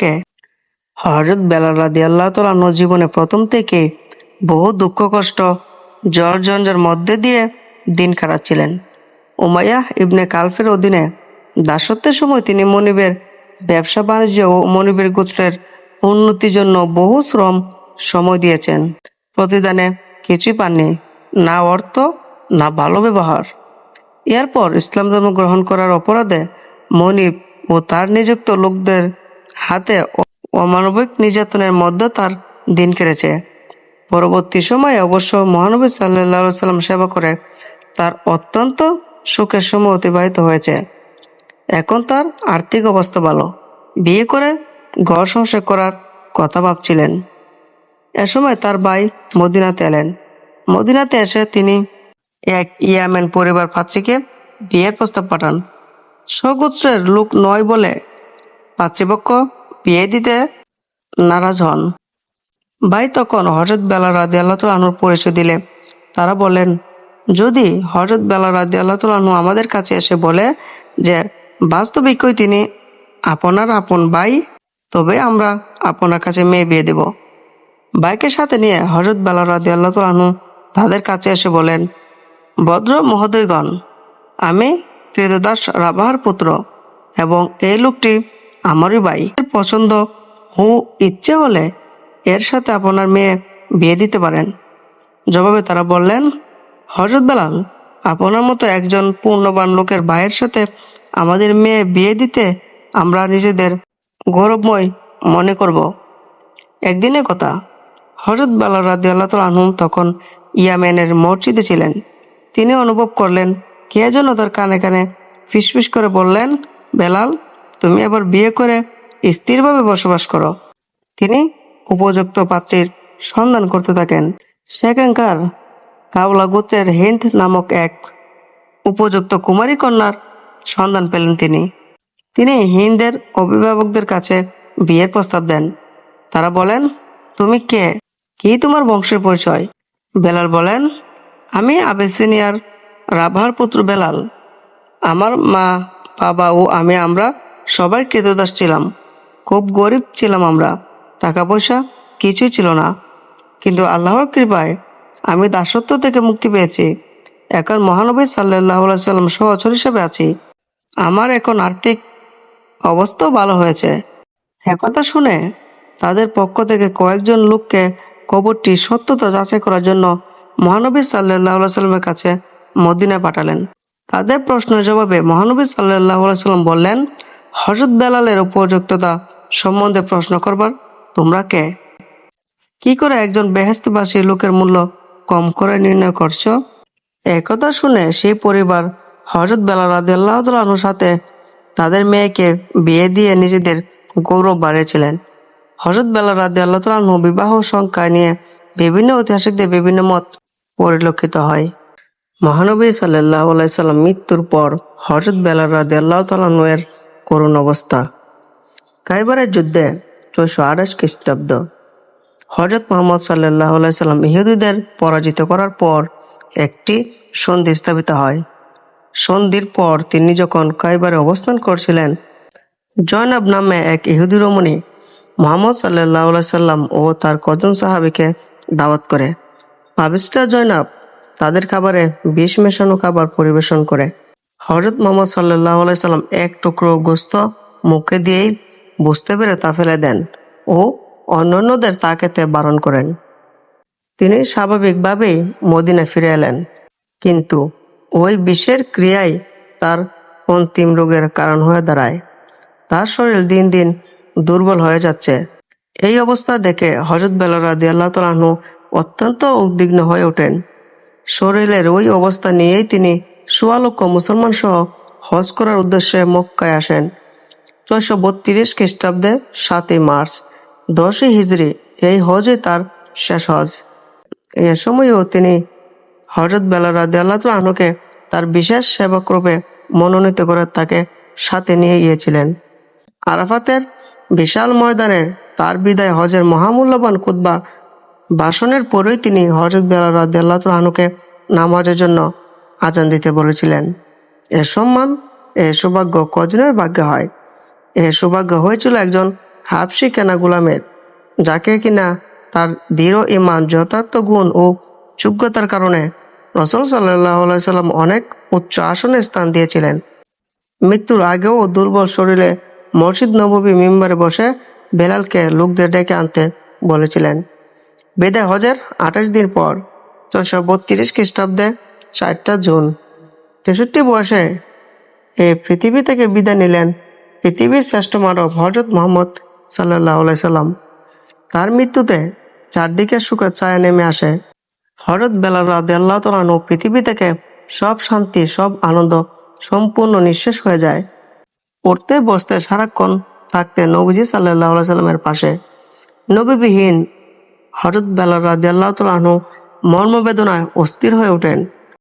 কে হজরত বেলাল রাদি আল্লাহ তালাহ জীবনে প্রথম থেকে বহু দুঃখ, কষ্ট, জ্বর জঞ্জর মধ্যে দিয়ে দিন কাটাচ্ছিলেন। উমাইয়া ইবনে কালফের অধীনে দাসত্বের সময় তিনি মনিবের ব্যবসা, বাণিজ্য ও মনিবের গোত্রের উন্নতির জন্য বহু শ্রম সময় দিয়েছেন। প্রতিদানে কিছুই পাননি, না অর্থ, না ভালো ব্যবহার। এরপর ইসলাম ধর্ম গ্রহণ করার অপরাধে মনিব ও তার নিযুক্ত লোকদের হাতে অমানবিক নির্যাতনের মধ্যে তার দিন কেটেছে। পরবর্তী সময়ে অবশ্য মহানবী সাল্লাহ সাল্লাম সেবা করে তার অত্যন্ত সুখের সময় অতিবাহিত হয়েছে। এখন তার আর্থিক অবস্থা ভালো। বিয়ে করে ঘর সংসার করার কথা ভাবছিলেন। এ সময় তার ভাই মদিনাতে এলেন। মদিনাতে এসে তিনি এক ইয়ামেন পরিবার পাত্রীকে বিয়ের প্রস্তাব পাঠান। স্বগোত্রের লোক নয় বলে পাত্রীপক্ষ বিয়ে দিতে নারাজ হন। ভাই তখন হজরত বেলা রাজি আল্লাহ আনুর পরিচয় দিলে। তারা বলেন যদি হজরত বেলা রাজি আল্লাহ আনু আমাদের কাছে এসে বলে যে বাস্তবিকই তিনি? আপনার আপন ভাই? তবে আমরা আপনার কাছে মেয়ে বিয়ে দেব। বাইকে সাথে নিয়ে হজরত বেলা রাজি আল্লাহ আনু তাদের কাছে এসে বলেন ভদ্র মহোদয়গণ, আমি কৃতদাস রাবাহার পুত্র এবং এই লোকটি আমারই ভাই। পছন্দ হু ইচ্ছে হলে এর সাথে আপনার মেয়ে বিয়ে দিতে পারেন। জবাবে তারা বললেন হজরত বেলাল, আপনার মতো একজন পূর্ণবান লোকের ভাইয়ের সাথে আমাদের মেয়ে বিয়ে দিতে আমরা নিজেদের গৌরবময় মনে করব। একদিনের কথা হজরত বেলাল রাদি আল্লাহ আনহুম তখন ইয়ামেনের মসজিদে ছিলেন। তিনি অনুভব করলেন, কে যেন তার কানে কানে ফিসফিস করে বললেন, বেলাল তুমি এবার বিয়ে করে স্থিরভাবে বসবাস করো। তিনি উপযুক্ত পাত্রীর সন্ধান করতে থাকেন। সেখানকার কাবলা গোত্রের হিন্দ নামক এক উপযুক্ত কুমারী কন্যার সন্ধান পেলেন তিনি। তিনি হিন্দের অভিভাবকদের কাছে বিয়ের প্রস্তাব দেন। তারা বলেন, তুমি কে? কি তোমার বংশের পরিচয়? বেলাল বলেন, আমি আবেসিনিয়ার রাভার পুত্র বেলাল। আমার মা, বাবা ও আমি আমরা সবাই কৃতদাস ছিলাম। খুব গরিব ছিলাম আমরা। টাকা পয়সা কিছুই ছিল না। কিন্তু আল্লাহর কৃপায় আমি দাসত্ব থেকে মুক্তি পেয়েছি। এখন মহানবী সাল্লাহ সাল্লাম সহচর হিসেবে আছি। আমার এখন আর্থিক অবস্থাও ভালো হয়েছে। একথা শুনে তাদের পক্ষ থেকে কয়েকজন লোককে কবরটি সত্যতা যাচাই করার জন্য মহানবী সাল্লাহ সাল্লামের কাছে মদিনায় পাঠালেন। তাদের প্রশ্নের জবাবে মহানবী সাল্লাহ সাল্লাম বললেন হজরত বেলালের উপযুক্ততা সম্বন্ধে প্রশ্ন করবার তোমরা কে? কি করে একজন বেহেস্তবাসী লোকের মূল্য কম করে নির্ণয় করছ? একথা শুনে সেই পরিবার হজরত বেলা রাজি আল্লাহ সাথে তাদের মেয়েকে বিয়ে দিয়ে নিজেদের গৌরব বাড়িয়েছিলেন। হজরত বেলা রাজি আল্লাহ তালু বিবাহ সংখ্যা নিয়ে বিভিন্ন ঐতিহাসিকদের বিভিন্ন মত পরিলক্ষিত হয়। মহানবী সাল্লাহ সাল্লাম মৃত্যুর পর হজরত বেলা রাজি আল্লাহ তালু এর করুণ অবস্থা। কাইবারের যুদ্ধে ছয়শো আঠাশ খ্রিস্টাব্দ। হজরত মোহাম্মদ সাল্লাহ সাল্লাম ইহুদিদের পরাজিত করার পর একটি সন্ধি স্থাপিত হয়। সন্ধির পর তিনি যখন কাইবারে অবস্থান করছিলেন, জয়নাব নামে এক ইহুদি রমণী মোহাম্মদ সাল্লাহ সাল্লাম ও তার কজন সাহাবিকে দাওয়াত করে। পাবিস্টা জয়নাব তাদের খাবারে বিষ মেশানো খাবার পরিবেশন করে। হজরত মোহাম্মদ সাল্লাহ সাল্লাম এক টুকরো গোস্ত মুখে দিয়েই বুঝতে পেরে তা ফেলে দেন ও অন্যান্যদের তা খেতে বারণ করেন। তিনি স্বাভাবিকভাবেই মদিনায় ফিরে এলেন। কিন্তু ওই বিষের ক্রিয়াই তার অন্তিম রোগের কারণ হয়ে দাঁড়ায়। তার শরীর দিন দিন দুর্বল হয়ে যাচ্ছে। এই অবস্থা দেখে হজরত বেলারাদি আল্লাহ তালাহু অত্যন্ত উদ্বিগ্ন হয়ে ওঠেন। শরীরের ওই অবস্থা নিয়েই তিনি সোয়া লক্ষ মুসলমান সহ হজ করার উদ্দেশ্যে মক্কায় আসেন। ছয়শো বত্রিশ খ্রিস্টাব্দে সাতই মার্চ, দশই হিজড়ি এই হজই তার শেষ হজ। এ সময়ও তিনি হজরত বেলা রাদি আল্লাহ আহনুকে তার বিশেষ সেবক রূপে মনোনীত করে তাকে সাথে নিয়ে গিয়েছিলেন। আরাফাতের বিশাল ময়দানের তার বিদায় হজের মহামূল্যবান কুতবা ভাষণের পরেই তিনি হজরত বেলা রাদি আল্লাহ আহনুকে নামাজের জন্য আজান দিতে বলেছিলেন, এ সম্মান, এ সৌভাগ্য কজনের ভাগ্যে হয়? এ সৌভাগ্য হয়েছিল একজন হাফসি কেনা গোলামের, যাকে কিনা তার দৃঢ় ইমান যথার্থ গুণ ও যোগ্যতার কারণে রসুল সাল্লাম অনেক উচ্চ আসনে স্থান দিয়েছিলেন। মৃত্যুর আগেও দুর্বল শরীরে মসজিদ নববী মেম্বারে বসে বেলালকে লোকদের ডেকে আনতে বলেছিলেন, বেদে হজের আঠাশ দিন পর ছয়শো বত্রিশ খ্রিস্টাব্দে চারটা জুন। তেষট্টি বয়সে এ পৃথিবী থেকে বিদায় নিলেন পৃথিবীর শ্রেষ্ঠ মানব হজরত মোহাম্মদ সাল্লাহ সাল্লাম। তার মৃত্যুতে চারদিকে সুখের ছায়া নেমে আসে। হরত বেলাল রাদে আল্লাহ তালানু পৃথিবী থেকে সব শান্তি, সব আনন্দ সম্পূর্ণ নিঃশেষ হয়ে যায়। পড়তে বসতে সারাক্ষণ থাকতে নবীজি সাল্লাহ সাল্লামের পাশে। নবীবিহীন হরত বেলাল রাদে আল্লাহ তালানু মর্মবেদনায় অস্থির হয়ে ওঠেন।